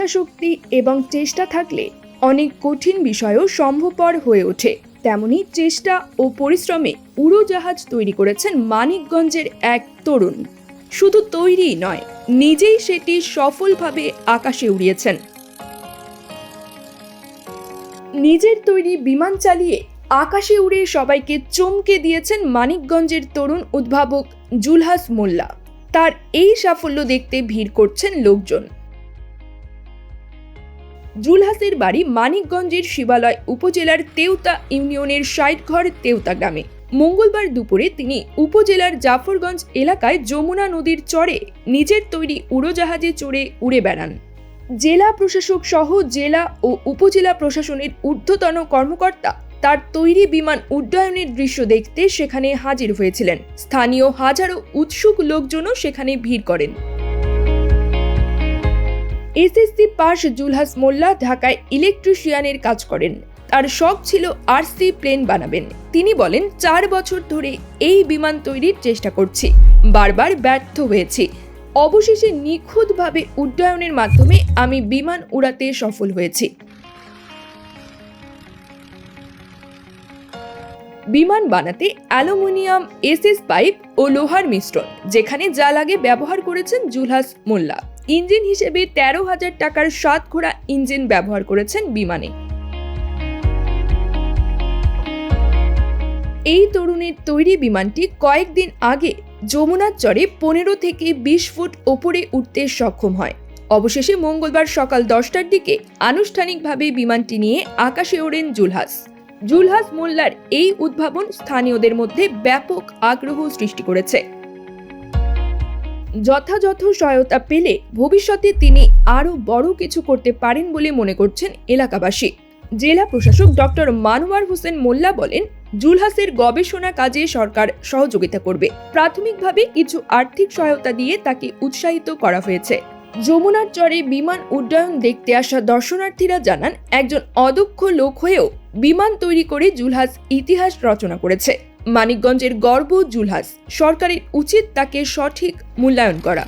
ইচ্ছাশক্তি এবং চেষ্টা থাকলে অনেক কঠিন বিষয়ও সম্ভবপর হয়ে ওঠে। তেমনি চেষ্টা ও পরিশ্রমে উড়োজাহাজ তৈরি করেছেন মানিকগঞ্জের এক তরুণ। শুধু তৈরিই নয়, নিজেই সেটি সফলভাবে আকাশে উড়িয়েছেন। নিজের তৈরি বিমান চালিয়ে আকাশে উড়ে সবাইকে চমকে দিয়েছেন মানিকগঞ্জের তরুণ উদ্ভাবক জুলহাস মোল্লা। তার এই সাফল্য দেখতে ভিড় করছেন লোকজন। জুলহাসের বাড়ি মানিকগঞ্জের শিবালয় উপজেলার তেউতা ইউনিয়নের ষাটঘর তেওতা গ্রামে। মঙ্গলবার দুপুরে তিনি উপজেলার জাফরগঞ্জ এলাকায় যমুনা নদীর চরে নিজের তৈরি উড়োজাহাজে চড়ে উড়ে বেড়ান। জেলা প্রশাসক সহ জেলা ও উপজেলা প্রশাসনের ঊর্ধ্বতন কর্মকর্তা তার তৈরি বিমান উড্ডয়নের দৃশ্য দেখতে সেখানে হাজির হয়েছিলেন। স্থানীয় হাজারো উৎসুক লোকজনও সেখানে ভিড় করেন। এসএসসি পাস জুলহাস মোল্লা ঢাকায় ইলেকট্রিশিয়ানের কাজ করেন। তার শখ ছিল আরসি প্লেন বানাবেন। তিনি বলেন, চার বছর ধরে এই বিমান তৈরির চেষ্টা করছি। বারবার ব্যর্থ হয়েছি। অবশেষে নিখুঁতভাবে উড্ডয়নের মাধ্যমে আমি বিমান উড়াতে সফল হয়েছি। বিমান বানাতে অ্যালুমিনিয়াম, এসএস পাইপ ও লোহার মিশ্রণ, যেখানে যা লাগে ব্যবহার করেছেন জুলহাস মোল্লা। ইঞ্জিন হিসেবে তেরো হাজার টাকার সাত ঘোড়া ইঞ্জিন ব্যবহার করেছেন বিমানে। এই তরুণের তৈরি বিমানটি কয়েকদিন আগে যমুনার চরে পনেরো থেকে বিশ ফুট ওপরে উঠতে সক্ষম হয়। অবশেষে মঙ্গলবার সকাল দশটার দিকে আনুষ্ঠানিকভাবে বিমানটি নিয়ে আকাশে ওড়েন জুলহাস। জুলহাস মোল্লার এই উদ্ভাবন স্থানীয়দের মধ্যে ব্যাপক আগ্রহ সৃষ্টি করেছে। যথাযথ সহায়তা পেলে ভবিষ্যতে তিনি আরও বড় কিছু করতে পারেন বলে মনে করছেন এলাকাবাসী। জেলা প্রশাসক ডক্টর মানোয়ার হোসেন মোল্লা বলেন, জুলহাসের গবেষণা কাজে সরকার সহযোগিতা করবে। প্রাথমিকভাবে কিছু আর্থিক সহায়তা দিয়ে তাকে উৎসাহিত করা হয়েছে। যমুনার চরে বিমান উড্ডয়ন দেখতে আসা দর্শনার্থীরা জানান, একজন অদক্ষ লোক হয়েও বিমান তৈরি করে জুলহাস ইতিহাস রচনা করেছে। মানিকগঞ্জের গর্ব জুলহাস। সরকারের উচিত তাকে সঠিক মূল্যায়ন করা।